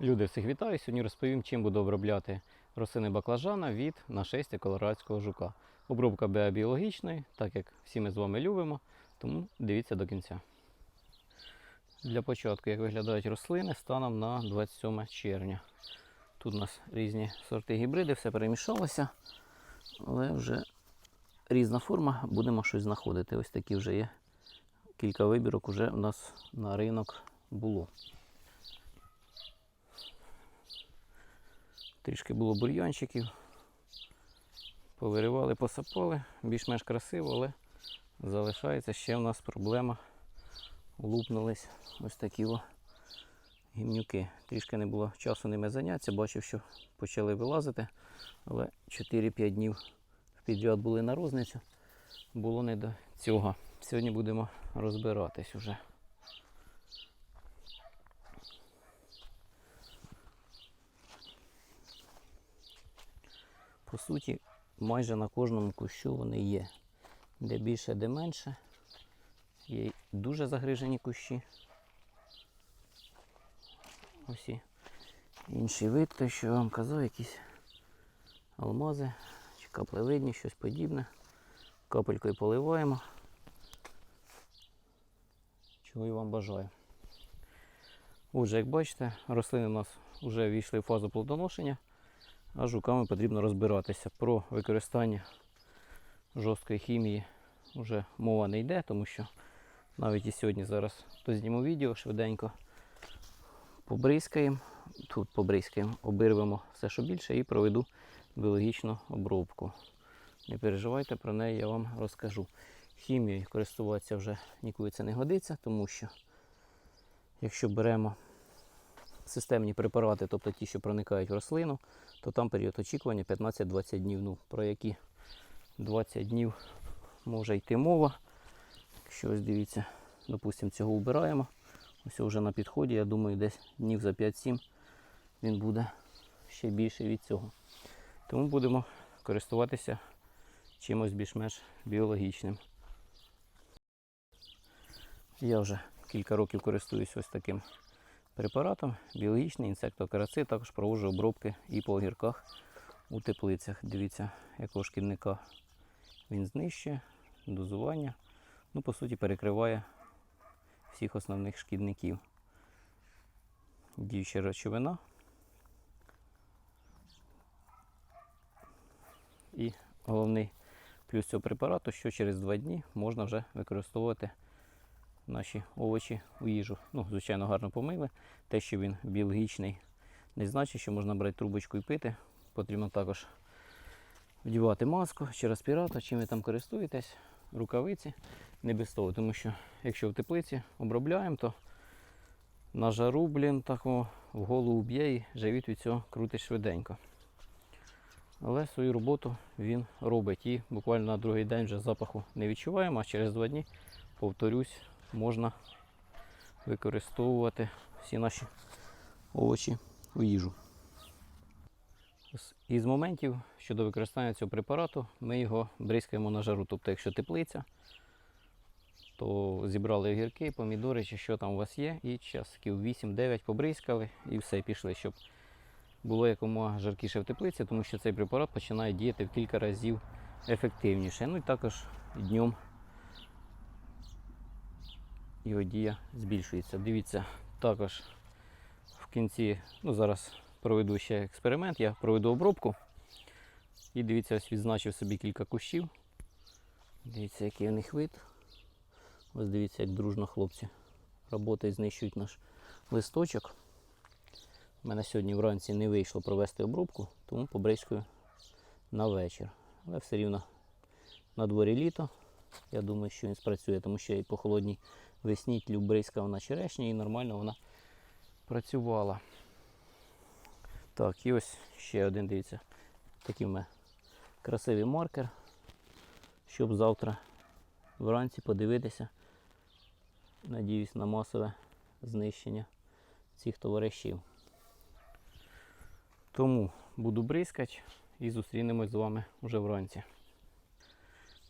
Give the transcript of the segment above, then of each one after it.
Люди, всіх вітаю! Сьогодні розповім, чим буду обробляти рослини баклажана від нашестя колорадського жука. Обробка біологічної, так як всі ми з вами любимо, тому дивіться до кінця. Для початку, як виглядають рослини станом на 27 червня. Тут у нас різні сорти гібриди, все перемішалося, але вже різна форма, будемо щось знаходити. Ось такі вже є. Кілька вибірок вже у нас на ринок було. Трішки було бур'янчиків. Повиривали, посапали, більш-менш красиво, але залишається ще в нас проблема. Лупнулись ось такі о гімнюки. Трішки не було часу ними заняття, бачив, що почали вилазити, але 4-5 днів підряд були на розницю. Було не до цього. Сьогодні будемо розбиратись уже. По суті, майже на кожному кущу вони є. Де більше, де менше. Є дуже загрижені кущі. Ось і інший вид, те, що я вам казав, якісь алмази чи каплевидні, щось подібне. Капелькою поливаємо. Чого і вам бажаю. Отже, як бачите, рослини у нас вже війшли в фазу плодоношення а жуками потрібно розбиратися. Про використання жорсткої хімії вже мова не йде, тому що навіть і сьогодні зараз то зніму відео швиденько побризкаємо, тут побризкаємо, обірвемо все, що більше, і проведу біологічну обробку. Не переживайте, про неї я вам розкажу. Хімією користуватися вже ніколи це не годиться, тому що якщо беремо системні препарати, тобто ті, що проникають в рослину, то там період очікування 15-20 днів. Ну, про які 20 днів може йти мова. Якщо ось дивіться, допустимо, цього вбираємо. Ось вже на підході, я думаю, десь днів за 5-7 він буде ще більший від цього. Тому будемо користуватися чимось більш-менш біологічним. Я вже кілька років користуюсь ось таким препаратом, біологічний інсектокарацид, також проводжу обробки і по огірках у теплицях. Дивіться, якого шкідника він знищує, дозування. Ну, по суті, перекриває всіх основних шкідників. Діюча речовина. І головний плюс цього препарату, що через два дні можна вже використовувати наші овочі у їжу. Ну, звичайно, гарно помили. Те, що він біологічний, не значить, що можна брати трубочку і пити. Потрібно також вдівати маску чи респіратор, чим ви там користуєтесь, рукавиці, не без того. Тому що якщо в теплиці обробляємо, то на жару, блін, такого в голову б'є і живіт від цього крутить швиденько. Але свою роботу він робить і буквально на другий день вже запаху не відчуваємо, а через два дні, повторюсь, можна використовувати всі наші овочі у їжу. Із моментів щодо використання цього препарату ми його бризкаємо на жару. Тобто, якщо теплиця, то зібрали огірки, помідори чи що там у вас є, і часиків 8-9 побризкали і все, пішли, щоб було якомога жаркіше в теплиці, тому що цей препарат починає діяти в кілька разів ефективніше. Ну і також днем його дія збільшується. Дивіться, також в кінці, ну зараз проведу ще експеримент, я проведу обробку. І дивіться, ось відзначив собі кілька кущів. Дивіться, який у них вид. Ось дивіться, як дружно хлопці роботи знищують наш листочок. У мене сьогодні вранці не вийшло провести обробку, тому побризкую на вечір. Але все рівно на дворі літо. Я думаю, що він спрацює, тому що і по холодній весні тлю бризкав на черешні і нормально вона працювала. Так, і ось ще один, дивіться, такий мене красивий маркер, щоб завтра вранці подивитися. Надіюсь на масове знищення цих товаришів. Тому буду бризкати і зустрінемось з вами вже вранці.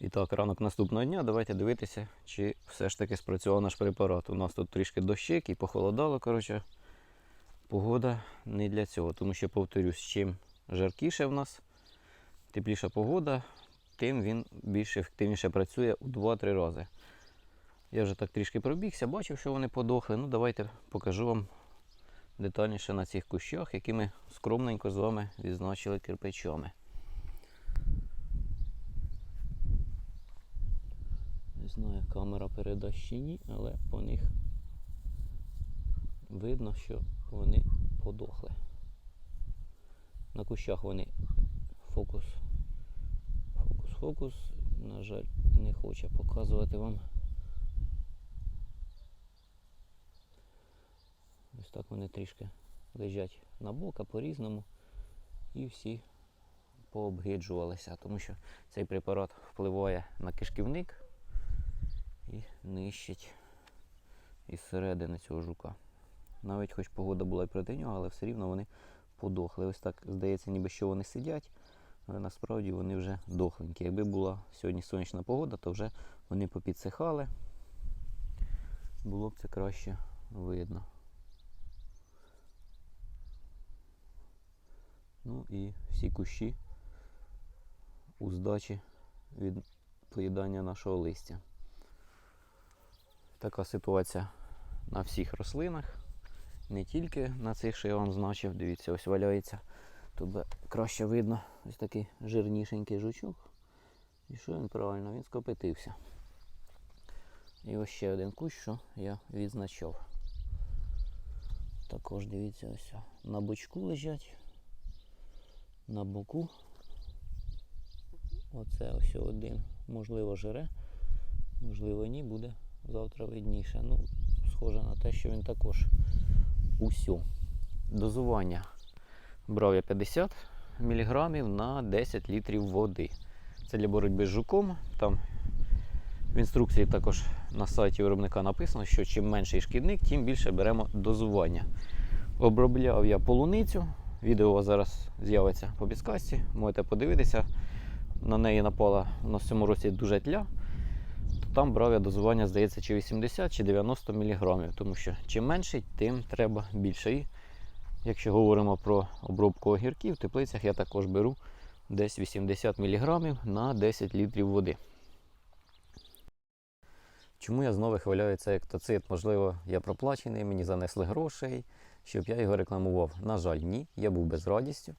І так, ранок наступного дня давайте дивитися, чи все ж таки спрацював наш препарат. У нас тут трішки дощик і похолодало, коротше. погода не для цього. Тому що, повторюсь, чим жаркіше в нас, тепліша погода, тим він більш ефективніше працює у 2-3 рази. Я вже так трішки пробігся, бачив, що вони подохли. Ну, давайте покажу вам детальніше на цих кущах, які ми скромненько з вами відзначили кирпичами. Знаю, камера передасть чи ні, але по них видно, що вони подохли. На кущах вони фокус. Фокус, фокус. На жаль, не хоче показувати вам. Ось так вони трішки лежать на бока по-різному. І всі пообгиджувалися, тому що цей препарат впливає на кишківник і нищить із середини цього жука. Навіть хоч погода була і проти нього, але все рівно вони подохли. Ось так здається, ніби що вони сидять, але насправді вони вже дохленькі. Якби була сьогодні сонячна погода, то вже вони попідсихали. Було б це краще видно. Ну і всі кущі у здачі від поїдання нашого листя. Така ситуація на всіх рослинах. Не тільки на цих, що я вам значив. Дивіться, ось валяється. Тут би краще видно ось такий жирнішенький жучок. І що він правильно? Він скопитився. І ось ще один кущ, що я відзначав. Також дивіться, ось на бочку лежать. На боку. Оце ось один. Можливо, жире, можливо, ні, буде завтра видніше. Ну, схоже на те, що він також усю. Дозування брав я 50 мг на 10 літрів води. Це для боротьби з жуком. Там в інструкції також на сайті виробника написано, що чим менший шкідник, тим більше беремо дозування. Обробляв я полуницю. Відео зараз з'явиться по підсказці, можете подивитися. На неї напала у нас в цьому році дуже тля. Там брав я дозування, здається, чи 80 чи 90 мг, тому що чим менший, тим треба більше. І якщо говоримо про обробку огірків, в теплицях я також беру десь 80 мг на 10 літрів води. Чому я знову хвиляю цей ектоцит? Можливо, я проплачений, мені занесли грошей, щоб я його рекламував. На жаль, ні. Я був без радістю.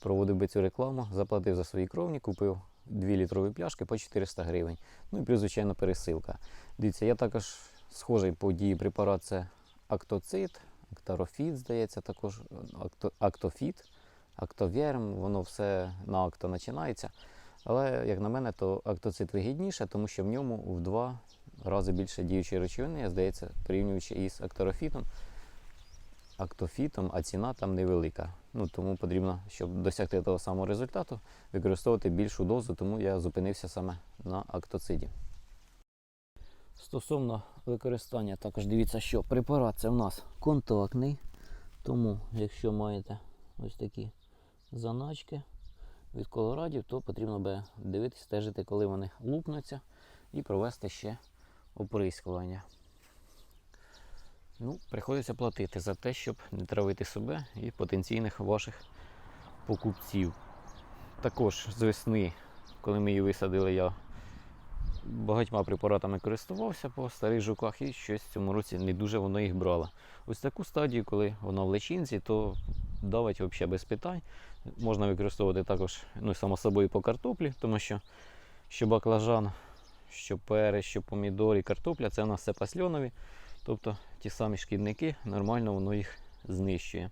Проводив би цю рекламу, заплатив за свої кровні, купив 2 літрові пляшки по 400 гривень. Ну і плюс, звичайно, пересилка. Дивіться, я також схожий по дії препарат це актоцит, актарофіт, здається, також акто, актофіт, актовєрм, воно все на акто починається. Але, як на мене, то актоцит вигідніше, тому що в ньому в два рази більше діючої речовини, здається, порівнюючи із акторофітом, актофітом, а ціна там невелика. Ну, тому потрібно, щоб досягти того самого результату, використовувати більшу дозу, тому я зупинився саме на актоциді. Стосовно використання, також дивіться, що препарат це в нас контактний. Тому, якщо маєте ось такі заначки від колорадів, то потрібно би дивитися, стежити, коли вони лупнуться, і провести ще оприскування. Ну, приходиться платити за те, щоб не травити себе і потенційних ваших покупців. Також з весни, коли ми її висадили, я багатьма препаратами користувався по старих жуках і щось в цьому році не дуже воно їх брало. Ось таку стадію, коли воно в личинці, то давить взагалі без питань. Можна використовувати також, ну, само собою, по картоплі, тому що що баклажан, що перець, що помідор і картопля це у нас все пасльонові. Тобто ті самі шкідники, нормально воно їх знищує.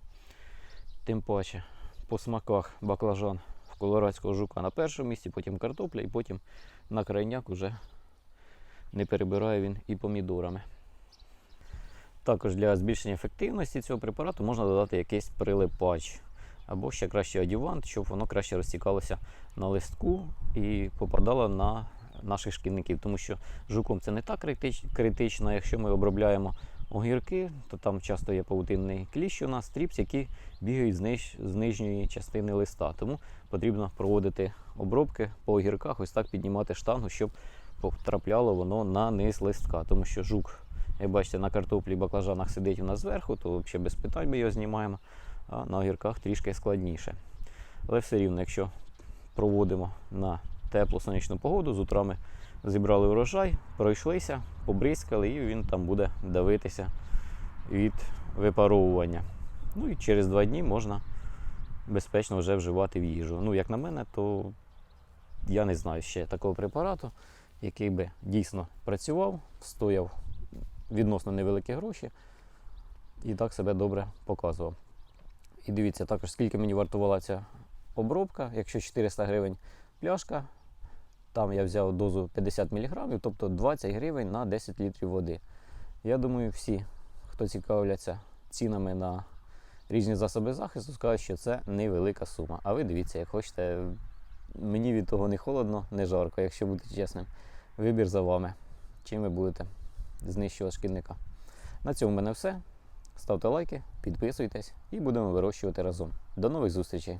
Тим паче по смаках баклажан в колорадського жука на першому місці, потім картопля і потім на крайняк уже не перебирає він і помідорами. Також для збільшення ефективності цього препарату можна додати якийсь прилипач. Або ще краще адювант, щоб воно краще розтікалося на листку і попадало на наших шкідників. Тому що жуком це не так критично. Якщо ми обробляємо огірки, то там часто є павутинний кліщ у нас, тріпс, які бігають з, ниж, з нижньої частини листа. Тому потрібно проводити обробки по огірках, ось так піднімати штангу, щоб потрапляло воно на низ листка. Тому що жук Як бачите, на картоплі і баклажанах сидить у нас зверху, то взагалі без питань ми його знімаємо, а на огірках трішки складніше. Але все рівно, якщо проводимо на теплу сонячну погоду, з утрами зібрали урожай, пройшлися, побризкали, і він там буде давитися від випаровування. Ну і через два дні можна безпечно вже вживати в їжу. Ну, як на мене, то я не знаю ще такого препарату, який би дійсно працював, стояв відносно невеликі гроші і так себе добре показував. І дивіться також, скільки мені вартувала ця обробка. Якщо 400 гривень пляшка, там я взяв дозу 50 мг, тобто 20 гривень на 10 літрів води. Я думаю, всі, хто цікавляться цінами на різні засоби захисту, скажуть, що це невелика сума. А ви дивіться, як хочете, мені від того не холодно, не жарко, якщо бути чесним. Вибір за вами. Чим ви будете знищувати шкідника. На цьому в мене все. Ставте лайки, підписуйтесь і будемо вирощувати разом. До нових зустрічей!